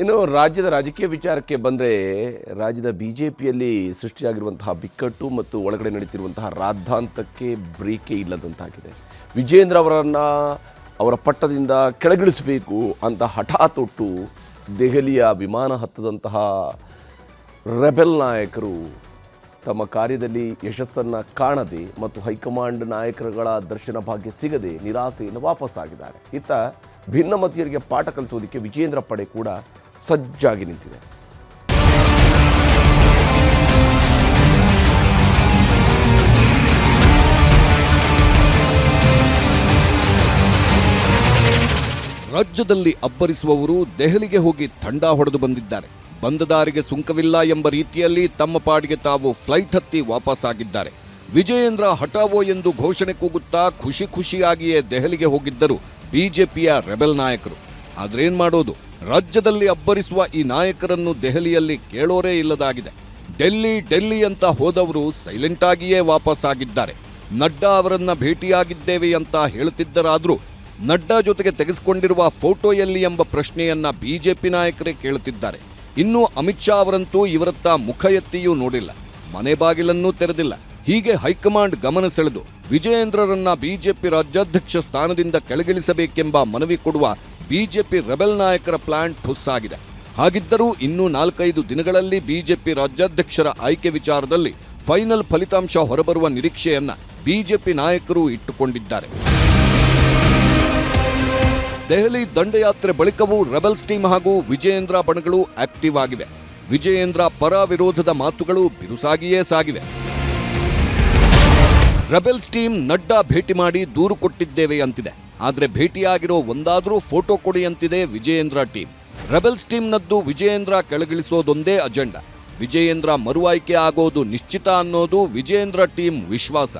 ಇನ್ನು ರಾಜ್ಯದ ರಾಜಕೀಯ ವಿಚಾರಕ್ಕೆ ಬಂದರೆ ರಾಜ್ಯದ ಬಿ ಜೆ ಪಿಯಲ್ಲಿ ಸೃಷ್ಟಿಯಾಗಿರುವಂತಹ ಬಿಕ್ಕಟ್ಟು ಮತ್ತು ಒಳಗಡೆ ನಡೀತಿರುವಂತಹ ರಾದ್ಧಾಂತಕ್ಕೆ ಬ್ರೇಕೇ ಇಲ್ಲದಂತಾಗಿದೆ. ವಿಜೇಂದ್ರ ಅವರನ್ನು ಅವರ ಪಟ್ಟದಿಂದ ಕೆಳಗಿಳಿಸಬೇಕು ಅಂತ ಹಠ ತೊಟ್ಟು ದೆಹಲಿಯ ವಿಮಾನ ಹತ್ತದಂತಹ ರೆಬೆಲ್ ನಾಯಕರು ತಮ್ಮ ಕಾರ್ಯದಲ್ಲಿ ಯಶಸ್ಸನ್ನು ಕಾಣದೆ ಮತ್ತು ಹೈಕಮಾಂಡ್ ನಾಯಕರುಗಳ ದರ್ಶನ ಭಾಗ್ಯ ಸಿಗದೆ ನಿರಾಸೆಯಿಂದ ವಾಪಸ್ಸಾಗಿದ್ದಾರೆ. ಇತ್ತ ಭಿನ್ನಮತೀಯರಿಗೆ ಪಾಠ ಕಲಿಸೋದಕ್ಕೆ ವಿಜೇಂದ್ರ ಪಡೆ ಕೂಡ ಸಜ್ಜಾಗಿ ನಿಂತಿದೆ. ರಾಜ್ಯದಲ್ಲಿ ಅಬ್ಬರಿಸುವವರು ದೆಹಲಿಗೆ ಹೋಗಿ ತಂಡ ಹೊಡೆದು ಬಂದಿದ್ದಾರೆ. ಬಂದ ದಾರಿಗೆ ಸುಂಕವಿಲ್ಲ ಎಂಬ ರೀತಿಯಲ್ಲಿ ತಮ್ಮ ಪಾಡಿಗೆ ತಾವು ಫ್ಲೈಟ್ ಹತ್ತಿ ವಾಪಸ್ಸಾಗಿದ್ದಾರೆ ವಿಜಯೇಂದ್ರ ಹಠಾವೋ ಎಂದು ಘೋಷಣೆ ಕೂಗುತ್ತಾ ಖುಷಿ ಖುಷಿಯಾಗಿಯೇ ದೆಹಲಿಗೆ ಹೋಗಿದ್ದರು ಬಿಜೆಪಿಯ ರೆಬೆಲ್ ನಾಯಕರು. ಆದ್ರೇನ್ ಮಾಡೋದು? ರಾಜ್ಯದಲ್ಲಿ ಅಬ್ಬರಿಸುವ ಈ ನಾಯಕರನ್ನು ದೆಹಲಿಯಲ್ಲಿ ಕೇಳೋರೇ ಇಲ್ಲದಾಗಿದೆ. ಡೆಲ್ಲಿ ಡೆಲ್ಲಿ ಅಂತ ಹೋದವರು ಸೈಲೆಂಟ್ ಆಗಿಯೇ ವಾಪಸ್ಸಾಗಿದ್ದಾರೆ. ನಡ್ಡಾ ಅವರನ್ನ ಭೇಟಿಯಾಗಿದ್ದೇವೆ ಅಂತ ಹೇಳುತ್ತಿದ್ದರಾದರೂ ನಡ್ಡಾ ಜೊತೆಗೆ ತೆಗೆಸಿಕೊಂಡಿರುವ ಫೋಟೋ ಎಲ್ಲಿ ಎಂಬ ಪ್ರಶ್ನೆಯನ್ನ ಬಿಜೆಪಿ ನಾಯಕರೇ ಕೇಳುತ್ತಿದ್ದಾರೆ. ಇನ್ನು ಅಮಿತ್ ಶಾ ಅವರಂತೂ ಇವರತ್ತ ಮುಖ ಎತ್ತಿಯೂ ನೋಡಿಲ್ಲ. ಮನೆ ಬಾಗಿಲನ್ನೂ ತೆರೆದಿಲ್ಲ. ಹೀಗೆ ಹೈಕಮಾಂಡ್ ಗಮನ ಸೆಳೆದು ವಿಜಯೇಂದ್ರರನ್ನ ಬಿಜೆಪಿ ರಾಜ್ಯಾಧ್ಯಕ್ಷ ಸ್ಥಾನದಿಂದ ಕೆಳಗಿಳಿಸಬೇಕೆಂಬ ಮನವಿ ಕೊಡುವ ಬಿಜೆಪಿ ರೆಬೆಲ್ ನಾಯಕರ ಪ್ಲಾನ್ ಫುಸ್ಸಾಗಿದೆ ಹಾಗಿದ್ದರೂ ಇನ್ನೂ ನಾಲ್ಕೈದು ದಿನಗಳಲ್ಲಿ ಬಿಜೆಪಿ ರಾಜ್ಯಾಧ್ಯಕ್ಷರ ಆಯ್ಕೆ ವಿಚಾರದಲ್ಲಿ ಫೈನಲ್ ಫಲಿತಾಂಶ ಹೊರಬರುವ ನಿರೀಕ್ಷೆಯನ್ನ ಬಿಜೆಪಿ ನಾಯಕರು ಇಟ್ಟುಕೊಂಡಿದ್ದಾರೆ. ದೆಹಲಿ ದಂಡಯಾತ್ರೆ ಬಳಿಕವೂ ರೆಬಲ್ಸ್ ಟೀಮ್ ಹಾಗೂ ವಿಜಯೇಂದ್ರ ಬಣಗಳು ಆಕ್ಟಿವ್ ಆಗಿವೆ. ವಿಜಯೇಂದ್ರ ಪರ ವಿರೋಧದ ಮಾತುಗಳು ಬಿರುಸಾಗಿಯೇ ಸಾಗಿವೆ. ರೆಬೆಲ್ಸ್ ಟೀಮ್ ನಡ್ಡಾ ಭೇಟಿ ಮಾಡಿ ದೂರು ಕೊಟ್ಟಿದ್ದೇವೆ ಅಂತಿದೆ. ಆದ್ರೆ ಭೇಟಿಯಾಗಿರೋ ಒಂದಾದರೂ ಫೋಟೋ ಕೊಡಿ ಅಂತಿದೆ ವಿಜಯೇಂದ್ರ ಟೀಮ್. ರೆಬೆಲ್ಸ್ ಟೀಮ್ನದ್ದು ವಿಜಯೇಂದ್ರ ಕೆಳಗಿಳಿಸೋದೊಂದೇ ಅಜೆಂಡಾ. ವಿಜಯೇಂದ್ರ ಮರು ಆಯ್ಕೆ ಆಗೋದು ನಿಶ್ಚಿತ ಅನ್ನೋದು ವಿಜಯೇಂದ್ರ ಟೀಮ್ ವಿಶ್ವಾಸ.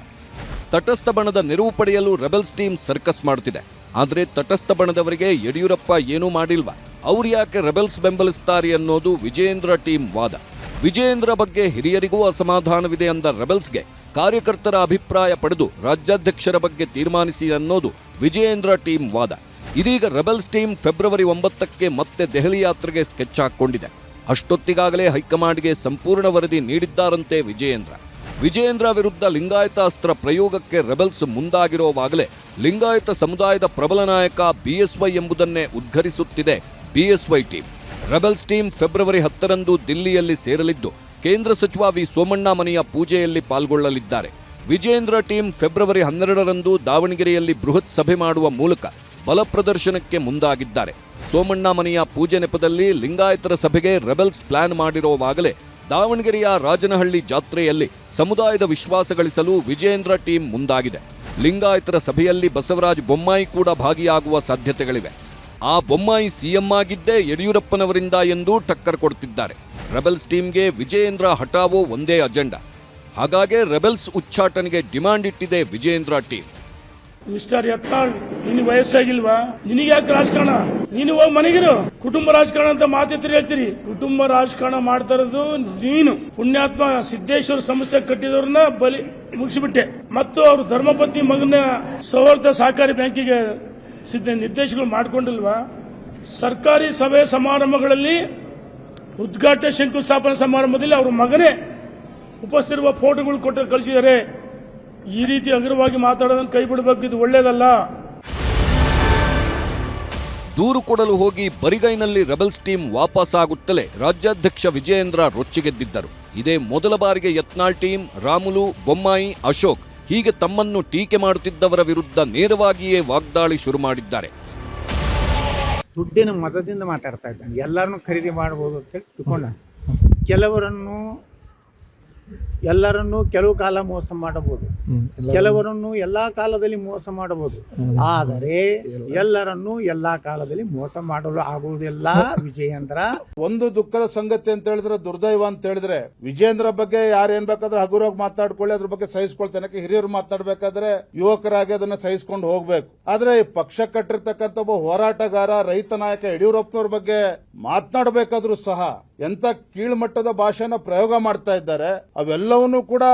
ತಟಸ್ಥ ಬಣದ ನೆರವು ಪಡೆಯಲು ರೆಬೆಲ್ಸ್ ಟೀಮ್ ಸರ್ಕಸ್ ಮಾಡುತ್ತಿದೆ ಆದರೆ ತಟಸ್ಥ ಬಣದವರಿಗೆ ಯಡಿಯೂರಪ್ಪ ಏನೂ ಮಾಡಿಲ್ವಾ? ಅವ್ರು ಯಾಕೆ ರೆಬೆಲ್ಸ್ ಬೆಂಬಲಿಸ್ತಾರೆ ಅನ್ನೋದು ವಿಜಯೇಂದ್ರ ಟೀಮ್ ವಾದ. ವಿಜಯೇಂದ್ರ ಬಗ್ಗೆ ಹಿರಿಯರಿಗೂ ಅಸಮಾಧಾನವಿದೆ ಅಂದ ರೆಬೆಲ್ಸ್ಗೆ ಕಾರ್ಯಕರ್ತರ ಅಭಿಪ್ರಾಯ ಪಡೆದು ರಾಜ್ಯಾಧ್ಯಕ್ಷರ ಬಗ್ಗೆ ತೀರ್ಮಾನಿಸಿ ಅನ್ನೋದು ವಿಜಯೇಂದ್ರ ಟೀಮ್ ವಾದ. ಇದೀಗ ರೆಬೆಲ್ಸ್ ಟೀಮ್ ಫೆಬ್ರವರಿ ಒಂಬತ್ತಕ್ಕೆ ಮತ್ತೆ ದೆಹಲಿ ಯಾತ್ರೆಗೆ ಸ್ಕೆಚ್ ಹಾಕೊಂಡಿದೆ ಅಷ್ಟೊತ್ತಿಗಾಗಲೇ ಹೈಕಮಾಂಡ್ಗೆ ಸಂಪೂರ್ಣ ವರದಿ ನೀಡಿದ್ದಾರಂತೆ ವಿಜಯೇಂದ್ರ. ವಿಜಯೇಂದ್ರ ವಿರುದ್ಧ ಲಿಂಗಾಯತ ಅಸ್ತ್ರ ಪ್ರಯೋಗಕ್ಕೆ ರೆಬೆಲ್ಸ್ ಮುಂದಾಗಿರೋವಾಗಲೇ ಲಿಂಗಾಯತ ಸಮುದಾಯದ ಪ್ರಬಲ ನಾಯಕ ಬಿಎಸ್ವೈ ಎಂಬುದನ್ನೇ ಉದ್ಘರಿಸುತ್ತಿದೆ BSY team. Rebels team February ಹತ್ತರಂದು ದಿಲ್ಲಿಯಲ್ಲಿ ಸೇರಲಿದ್ದು ಕೇಂದ್ರ ಸಚಿವ ವಿ ಸೋಮಣ್ಣ ಮನೆಯ ಪೂಜೆಯಲ್ಲಿ ಪಾಲ್ಗೊಳ್ಳಲಿದ್ದಾರೆ. ವಿಜಯೇಂದ್ರ ಟೀಮ್ ಫೆಬ್ರವರಿ ಹನ್ನೆರಡರಂದು ದಾವಣಗೆರೆಯಲ್ಲಿ ಬೃಹತ್ ಸಭೆ ಮಾಡುವ ಮೂಲಕ ಬಲ ಪ್ರದರ್ಶನಕ್ಕೆ ಮುಂದಾಗಿದ್ದಾರೆ. ಸೋಮಣ್ಣ ಮನೆಯ ಪೂಜೆ ನೆಪದಲ್ಲಿ ಲಿಂಗಾಯತರ ಸಭೆಗೆ ರೆಬೆಲ್ಸ್ ಪ್ಲಾನ್ ಮಾಡಿರುವಾಗಲೇ ದಾವಣಗೆರೆಯ ರಾಜನಹಳ್ಳಿ ಜಾತ್ರೆಯಲ್ಲಿ ಸಮುದಾಯದ ವಿಶ್ವಾಸ ಗಳಿಸಲು ವಿಜಯೇಂದ್ರ ಟೀಮ್ ಮುಂದಾಗಿದೆ. ಲಿಂಗಾಯತರ ಸಭೆಯಲ್ಲಿ ಬಸವರಾಜ ಬೊಮ್ಮಾಯಿ ಕೂಡ ಭಾಗಿಯಾಗುವ ಸಾಧ್ಯತೆಗಳಿವೆ. ಆ ಬೊಮ್ಮಾಯಿ ಸಿಎಂ ಆಗಿದ್ದೇ ಯಡಿಯೂರಪ್ಪನವರಿಂದ ಎಂದು ಟಕ್ಕರ್ ಕೊಡುತ್ತಿದ್ದಾರೆ. ರೆಬೆಲ್ಸ್ ಟೀಮ್ಗೆ ವಿಜಯೇಂದ್ರ ಹಠಾವೋ ಒಂದೇ ಅಜೆಂಡಾ. ಹಾಗಾಗಿ ರೆಬೆಲ್ಸ್ ಉಚ್ಚಾಟನೆಗೆ ಡಿಮಾಂಡ್ ಇಟ್ಟಿದೆ ವಿಜಯೇಂದ್ರ ಟೀಮ್. ಮಿಸ್ಟರ್ ಯತ್ನಾಳ್, ನಿನ್ ವಯಸ್ಸಾಗಿಲ್ವಾ? ನಿನಗೆ ಯಾಕೆ ರಾಜಕಾರಣ? ನೀನು ಹೋಗಿ ಮನೆಗಿರು. ಕುಟುಂಬ ರಾಜಕಾರಣ ಅಂತ ಮಾತಿರ್ತೀರಿ ಹೇಳ್ತೀರಿ ಕುಟುಂಬ ರಾಜಕಾರಣ ಮಾಡ್ತಾ ಇರೋದು ನೀನು. ಪುಣ್ಯಾತ್ಮ ಸಿದ್ದೇಶ್ವರ ಸಂಸ್ಥೆ ಕಟ್ಟಿದವ್ರನ್ನ ಬಲಿ ಮುಗಿಸಿಬಿಟ್ಟೆ. ಮತ್ತು ಅವರು ಧರ್ಮಪತ್ನಿ ಮಗನ ಸೌಹಾರ್ದ ಸಹಕಾರಿ ಬ್ಯಾಂಕಿಗೆ ಸಿದ್ಧ ನಿರ್ದೇಶಗಳು ಮಾಡ್ಕೊಂಡಿಲ್ವಾ? ಸರ್ಕಾರಿ ಸಭೆ ಸಮಾರಂಭಗಳಲ್ಲಿ ಉದ್ಘಾಟನೆ ಶಂಕುಸ್ಥಾಪನಾ ಸಮಾರಂಭದಲ್ಲಿ ಅವರ ಮಗನೇ ಉಪಸ್ಥಿರುವ ಫೋಟೋಗಳು ಕೊಟ್ಟು ಕಳಿಸಿದರೆ ಈ ರೀತಿ ಅಗ್ರವಾಗಿ ಮಾತಾಡೋದನ್ನು ಕೈ ಬಿಡಬೇಕು, ಇದು ಒಳ್ಳೇದಲ್ಲ. ದೂರು ಕೊಡಲು ಹೋಗಿ ಬರಿಗೈನಲ್ಲಿ ರೆಬಲ್ಸ್ ಟೀಮ್ ವಾಪಸ್ ಆಗುತ್ತಲೇ ರಾಜ್ಯಾಧ್ಯಕ್ಷ ವಿಜಯೇಂದ್ರ ರೊಚ್ಚಿಗೆದ್ದಿದ್ದರು. ಇದೇ ಮೊದಲ ಬಾರಿಗೆ ಯತ್ನಾಳ್ ಟೀಮ್, ರಾಮುಲು, ಬೊಮ್ಮಾಯಿ, ಅಶೋಕ್ ಹೀಗೆ ತಮ್ಮನ್ನು ಟೀಕೆ ಮಾಡುತ್ತಿದ್ದವರ ವಿರುದ್ಧ ನೇರವಾಗಿಯೇ ವಾಗ್ದಾಳಿ ಶುರು ಮಾಡಿದ್ದಾರೆ. ದುಡ್ಡಿನ ಮತದಿಂದ ಮಾತಾಡ್ತಾ ಇದ್ದಾನೆ. ಎಲ್ಲರನ್ನು ಖರೀದಿ ಮಾಡ್ಬೋದು ಅಂತೇಳಿ ತಿಳ್ಕೊಂಡ ಕೆಲವರನ್ನು ಎಲ್ಲರನ್ನು ಕೆಲವು ಕಾಲ ಮೋಸ ಮಾಡಬಹುದು. ಕೆಲವರನ್ನು ಎಲ್ಲಾ ಕಾಲದಲ್ಲಿ ಮೋಸ ಮಾಡಬಹುದು. ಆದರೆ ಎಲ್ಲರನ್ನು ಎಲ್ಲಾ ಕಾಲದಲ್ಲಿ ಮೋಸ ಮಾಡಲು ಆಗುವುದಿಲ್ಲ. ವಿಜಯೇಂದ್ರ. ಒಂದು ದುಃಖದ ಸಂಗತಿ ಅಂತ ಹೇಳಿದ್ರೆ ದುರ್ದೈವ ಅಂತ ಹೇಳಿದ್ರೆ ವಿಜೇಂದ್ರ ಬಗ್ಗೆ ಯಾರು ಏನ್ ಬೇಕಾದ್ರೆ ಹಗುರವಾಗಿ ಮಾತಾಡ್ಕೊಳ್ಳಿ ಅದ್ರ ಬಗ್ಗೆ ಸಹಿಸ್ಕೊಳ್ತೇನೆ. ಯಾಕೆ ಹಿರಿಯರು ಮಾತಾಡ್ಬೇಕಾದ್ರೆ ಯುವಕರಾಗಿ ಅದನ್ನ ಸಹಿಸ್ಕೊಂಡು ಹೋಗ್ಬೇಕು. ಆದ್ರೆ ಈ ಪಕ್ಷ ಕಟ್ಟಿರ್ತಕ್ಕಂಥ ಒಬ್ಬ ಹೋರಾಟಗಾರ ರೈತ ನಾಯಕ ಯಡಿಯೂರಪ್ಪನವ್ರ ಬಗ್ಗೆ ಮಾತನಾಡಬೇಕಾದ್ರೂ ಸಹ ಎಂತ ಕೀಳ್ಮಟ್ಟದ ಭಾಷೆನ ಪ್ರಯೋಗ ಮಾಡ್ತಾ ಇದ್ದಾರೆ ಅವೆಲ್ಲವನ್ನೂ ಕೂಡ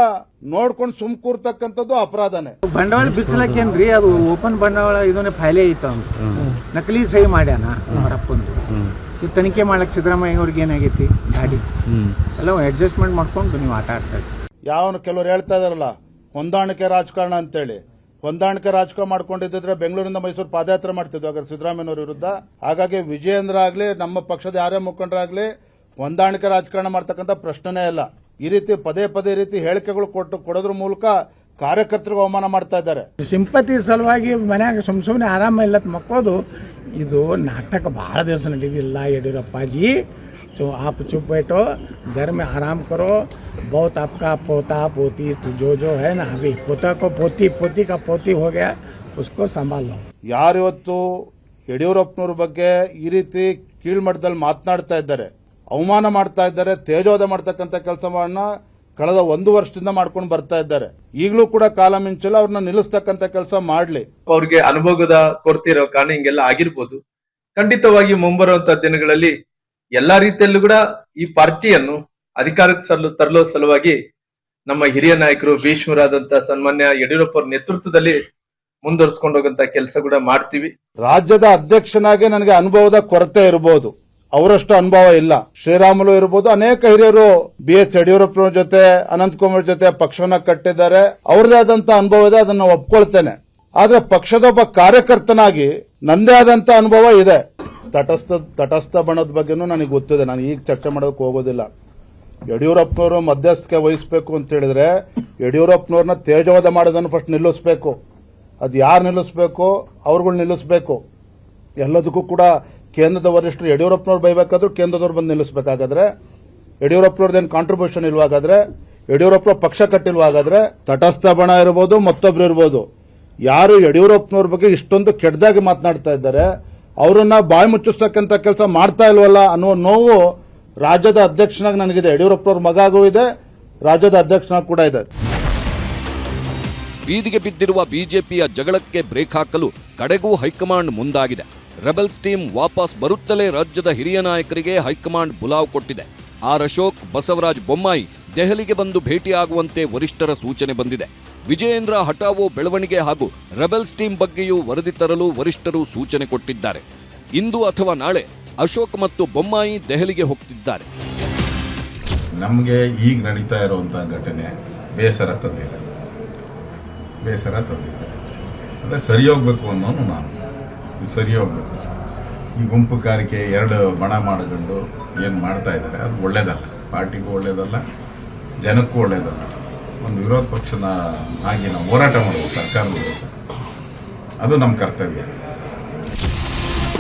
ನೋಡ್ಕೊಂಡು ಸುಮ್ ಕೂರ್ತಕ್ಕಂಥದ್ದು ಅಪರಾಧನೇ. ಬಂಡವಾಳ ಬಿಚ್ಚಲಕ್ಕೇನ್ರಿ ಅದು ಓಪನ್ ಬಂಡವಾಳ ಇದನ್ನೇ ಫೈಲೇ ಐತ ಅವ್ನು ನಕಲಿ ಸಹಿ ಮಾಡ್ಯಾನ ಅವರಪ್ಪಂದು ಈ ತನಿಖೆ ಮಾಡಕ್ಕೆ ಸಿದ್ದರಾಮಯ್ಯ ಅವ್ರಿಗೆ ಏನಾಗೈತಿ? ಗಾಡಿ. ಎಲ್ಲ ಅಡ್ಜಸ್ಟ್ಮೆಂಟ್ ಮಾಡ್ಕೊಂಡು ನೀವು ಆಟ ಆಡ್ತಾ ಯಾವನು ಕೆಲವರು ಹೇಳ್ತಾ ಇದಾರಲ್ಲ ಹೊಂದಾಣಿಕೆ ರಾಜಕಾರಣ ಅಂತೇಳಿ. ಹೊಂದಾಣಿಕೆ ರಾಜಕಾರಣ ಮಾಡ್ಕೊಂಡಿದ್ದರೆ ಬೆಂಗಳೂರಿಂದ ಮೈಸೂರು ಪಾದಯಾತ್ರೆ ಮಾಡ್ತಿದ್ವಿ. ಹಾಗಾದ್ರೆ ಸಿದ್ದರಾಮಯ್ಯನವ್ರ ವಿರುದ್ಧ. ಹಾಗಾಗಿ ವಿಜಯೇಂದ್ರ ಆಗಲಿ ನಮ್ಮ ಪಕ್ಷದ ಯಾರೇ ಮುಖಂಡರಾಗ್ಲಿ ಹೊಂದಾಣಿಕೆ ರಾಜಕಾರಣ ಮಾಡ್ತಕ್ಕಂಥ ಪ್ರಶ್ನೆನೇ ಇಲ್ಲ. ಈ ರೀತಿ ಪದೇ ಪದೇ ರೀತಿ ಹೇಳಿಕೆಗಳು ಕೊಟ್ಟು ಕೊಡೋದ್ರ ಮೂಲಕ ಕಾರ್ಯಕರ್ತರಿಗೆ ಅವಮಾನ ಮಾಡ್ತಾ ಇದ್ದಾರೆ. ಸಿಂಪತಿ ಸಲುವಾಗಿ ಮನ್ಯಾಗ ಸುಮ್ ಸುಮ್ಮನೆ ಆರಾಮ ಇಲ್ಲ ಮಕ್ಕಳದು ಇದು ನಾಟಕ ಭಾಳ ದಿವಸ ನಡೆದಿಲ್ಲ ಯಡಿಯೂರಪ್ಪಾಜಿ. ಚು ಆಪ್ ಚುಪ್ ಬೈಟು ಧರ್ಮ ಆರಾಮ್ ಕರೋ ಬಹುತ್ ಆಪ್ಕಾ ಪೋತಾ ಪೋತಿ ಜೋ ಜೋ ಹೇ ನಾ ಅಭಿ ಪೋತಾಕೋ ಪೋತಿ ಪೋತಿ ಕಾ ಪೋತಿ ಹೋಗ್ಯ ಉಸ್ಕೋ ಸಂಭಾಲ್ ಯಾರಿವತ್ತು ಯಡಿಯೂರಪ್ಪನವ್ರ ಬಗ್ಗೆ ಈ ರೀತಿ ಕೀಳ್ಮಟ್ಟದಲ್ಲಿ ಮಾತನಾಡ್ತಾ ಇದ್ದಾರೆ? ಅವಮಾನ ಮಾಡ್ತಾ ಇದ್ದಾರೆ ತೇಜೋದ ಮಾಡ್ತಕ್ಕಂಥ ಕೆಲಸವನ್ನ ಕಳೆದ ಒಂದು ವರ್ಷದಿಂದ ಮಾಡ್ಕೊಂಡು ಬರ್ತಾ ಇದ್ದಾರೆ. ಈಗಲೂ ಕೂಡ ಕಾಲ ಮಿಂಚಲು ಅವ್ರನ್ನ ನಿಲ್ಲಿಸ್ತಕ್ಕಂಥ ಕೆಲಸ ಮಾಡ್ಲಿ. ಅವ್ರಿಗೆ ಅನುಭವದ ಕೊರತೆ ಇರೋ ಕಾರಣ ಹಿಂಗೆಲ್ಲ ಆಗಿರ್ಬೋದು. ಖಂಡಿತವಾಗಿ ಮುಂಬರುವಂತ ದಿನಗಳಲ್ಲಿ ಎಲ್ಲಾ ರೀತಿಯಲ್ಲೂ ಕೂಡ ಈ ಪಾರ್ಟಿಯನ್ನು ಅಧಿಕಾರಕ್ಕೆ ಸಲ್ಲು ತರಲೋ ಸಲುವಾಗಿ ನಮ್ಮ ಹಿರಿಯ ನಾಯಕರು ಭೀಷ್ಮರಾದಂತಹ ಸನ್ಮಾನ್ಯ ಯಡಿಯೂರಪ್ಪ ಅವ್ರ ನೇತೃತ್ವದಲ್ಲಿ ಮುಂದುವರ್ಸ್ಕೊಂಡು ಹೋಗಂತ ಕೆಲಸ ಕೂಡ ಮಾಡ್ತೀವಿ. ರಾಜ್ಯದ ಅಧ್ಯಕ್ಷನಾಗಿ ನನಗೆ ಅನುಭವದ ಕೊರತೆ ಇರಬಹುದು ಅವರಷ್ಟು ಅನುಭವ ಇಲ್ಲ. ಶ್ರೀರಾಮುಲು ಇರಬಹುದು ಅನೇಕ ಹಿರಿಯರು ಬಿ. ಎಸ್. ಯಡಿಯೂರಪ್ಪ ಜೊತೆ ಅನಂತಕುಮಾರ್ ಜೊತೆ ಪಕ್ಷವನ್ನ ಕಟ್ಟಿದ್ದಾರೆ. ಅವ್ರದೇ ಆದಂತ ಅನುಭವ ಇದೆ, ಅದನ್ನ ಒಪ್ಕೊಳ್ತೇನೆ. ಆದ್ರೆ ಪಕ್ಷದ ಒಬ್ಬ ಕಾರ್ಯಕರ್ತನಾಗಿ ನಂದೇ ಆದಂತ ಅನುಭವ ಇದೆ. ತಟಸ್ಥ ತಟಸ್ಥ ಬಣದ ಬಗ್ಗೆನೂ ನನಗೆ ಗೊತ್ತಿದೆ. ನಾನು ಈಗ ಚರ್ಚೆ ಮಾಡೋಕೆ ಹೋಗೋದಿಲ್ಲ. ಯಡಿಯೂರಪ್ಪನವರು ಮಧ್ಯಸ್ಥಿಕೆ ವಹಿಸಬೇಕು ಅಂತ ಹೇಳಿದ್ರೆ ಯಡಿಯೂರಪ್ಪನವ್ರನ್ನ ತೇಜವಾದ ಮಾಡೋದನ್ನು ಫಸ್ಟ್ ನಿಲ್ಲಿಸಬೇಕು. ಅದು ಯಾರು ನಿಲ್ಲಿಸಬೇಕು? ಅವ್ರುಗಳು ನಿಲ್ಲಿಸಬೇಕು. ಎಲ್ಲದಕ್ಕೂ ಕೂಡ ಕೇಂದ್ರದ ವರಿಷ್ಠರು ಯಡಿಯೂರಪ್ಪನವ್ರು ಬೈಬೇಕಾದ್ರು ಕೇಂದ್ರದವ್ರು ಬಂದು ನಿಲ್ಲಿಸಬೇಕಾಗಾದ್ರೆ ಯಡಿಯೂರಪ್ಪನವ್ರದ್ದೇನು ಕಾಂಟ್ರಿಬ್ಯೂಷನ್ ಇಲ್ವಾಗಾದ್ರೆ ಯಡಿಯೂರಪ್ಪನ ಪಕ್ಷ ಕಟ್ಟಿಲ್ವಾಗಾದ್ರೆ ತಟಸ್ಥ ಬಣ ಇರ್ಬೋದು, ಮತ್ತೊಬ್ರು ಇರ್ಬೋದು. ಯಾರು ಯಡಿಯೂರಪ್ಪನವ್ರ ಬಗ್ಗೆ ಇಷ್ಟೊಂದು ಕೆಟ್ಟದಾಗಿ ಮಾತನಾಡ್ತಾ ಇದ್ದಾರೆ, ಅವರನ್ನ ಬಾಯಿ ಮುಚ್ಚಿಸ್ತಕ್ಕಂಥ ಕೆಲಸ ಮಾಡ್ತಾ ಇಲ್ವಲ್ಲ ಅನ್ನುವ ನೋವು ರಾಜ್ಯದ ಅಧ್ಯಕ್ಷನಾಗಿ ನನಗಿದೆ. ಯಡಿಯೂರಪ್ಪನವ್ರ ಮಗಾಗೂ ಇದೆ, ರಾಜ್ಯದ ಅಧ್ಯಕ್ಷನಾಗಿ ಕೂಡ ಇದೆ. ಬೀದಿಗೆ ಬಿದ್ದಿರುವ ಬಿಜೆಪಿಯ ಜಗಳಕ್ಕೆ ಬ್ರೇಕ್ ಹಾಕಲು ಕಡೆಗೂ ಹೈಕಮಾಂಡ್ ಮುಂದಾಗಿದೆ. ರೆಬಲ್ಸ್ ಟೀಮ್ ವಾಪಸ್ ಬರುತ್ತಲೇ ರಾಜ್ಯದ ಹಿರಿಯ ನಾಯಕರಿಗೆ ಹೈಕಮಾಂಡ್ ಬುಲಾವ್ ಕೊಟ್ಟಿದೆ. ಆರ್ ಅಶೋಕ್, ಬಸವರಾಜ್ ಬೊಮ್ಮಾಯಿ ದೆಹಲಿಗೆ ಬಂದು ಭೇಟಿಯಾಗುವಂತೆ ವರಿಷ್ಠರ ಸೂಚನೆ ಬಂದಿದೆ. ವಿಜಯೇಂದ್ರ ಹಠಾವೋ ಬೆಳವಣಿಗೆ ಹಾಗೂ ರೆಬೆಲ್ಸ್ ಟೀಮ್ ಬಗ್ಗೆಯೂ ವರದಿ ತರಲು ವರಿಷ್ಠರು ಸೂಚನೆ ಕೊಟ್ಟಿದ್ದಾರೆ. ಇಂದು ಅಥವಾ ನಾಳೆ ಅಶೋಕ್ ಮತ್ತು ಬೊಮ್ಮಾಯಿ ದೆಹಲಿಗೆ ಹೋಗ್ತಿದ್ದಾರೆ. ನಮಗೆ ಈಗ ನಡೀತಾ ಇರುವಂತಹ ಘಟನೆ ಬೇಸರ ತಂದಿದೆ. ಬೇಸರ ತಂದಿದೆ. ಅಂದರೆ ಸರಿ ಹೋಗ್ಬೇಕು ಅನ್ನೋನು ನಾನು. ಸರಿ ಹೋಗ್ಬೇಕು ಈ ಗುಂಪು ಕಾರಿಕೆ ಎರಡು ಬಣ ಮಾಡಿಕೊಂಡು ಏನು ಮಾಡ್ತಾ ಇದ್ದಾರೆ, ಅದು ಒಳ್ಳೇದಲ್ಲ. ಪಾರ್ಟಿಗೂ ಒಳ್ಳೇದಲ್ಲ, ಜನಕ್ಕೂ ಒಳ್ಳೇದಲ್ಲ. ಒಂದು ವಿರೋಧ ಪಕ್ಷನ ಆಗಿ ನಾವು ಹೋರಾಟ ಮಾಡಬೇಕು ವಿರುದ್ಧ ಅದು ನಮ್ಮ ಕರ್ತವ್ಯ.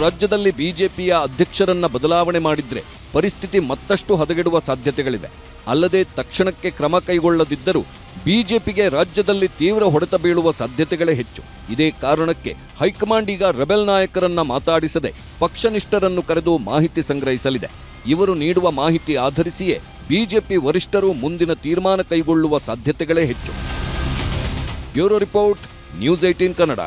ರಾಜ್ಯದಲ್ಲಿ ಬಿಜೆಪಿಯ ಅಧ್ಯಕ್ಷರನ್ನ ಬದಲಾವಣೆ ಮಾಡಿದ್ರೆ ಪರಿಸ್ಥಿತಿ ಮತ್ತಷ್ಟು ಹದಗೆಡುವ ಸಾಧ್ಯತೆಗಳಿವೆ. ಅಲ್ಲದೆ ತಕ್ಷಣಕ್ಕೆ ಕ್ರಮ ಕೈಗೊಳ್ಳದಿದ್ದರೂ ಬಿಜೆಪಿಗೆ ರಾಜ್ಯದಲ್ಲಿ ತೀವ್ರ ಹೊಡೆತ ಬೀಳುವ ಸಾಧ್ಯತೆಗಳೇ ಹೆಚ್ಚು. ಇದೇ ಕಾರಣಕ್ಕೆ ಹೈಕಮಾಂಡ್ ಈಗ ರೆಬೆಲ್ ನಾಯಕರನ್ನ ಮಾತಾಡಿಸದೆ ಪಕ್ಷನಿಷ್ಠರನ್ನು ಕರೆದು ಮಾಹಿತಿ ಸಂಗ್ರಹಿಸಲಿದೆ. ಇವರು ನೀಡುವ ಮಾಹಿತಿ ಆಧರಿಸಿಯೇ ಬಿಜೆಪಿ ವರಿಷ್ಠರು ಮುಂದಿನ ತೀರ್ಮಾನ ಕೈಗೊಳ್ಳುವ ಸಾಧ್ಯತೆಗಳೇ ಹೆಚ್ಚು. Bureau report, news eighteen Kannada.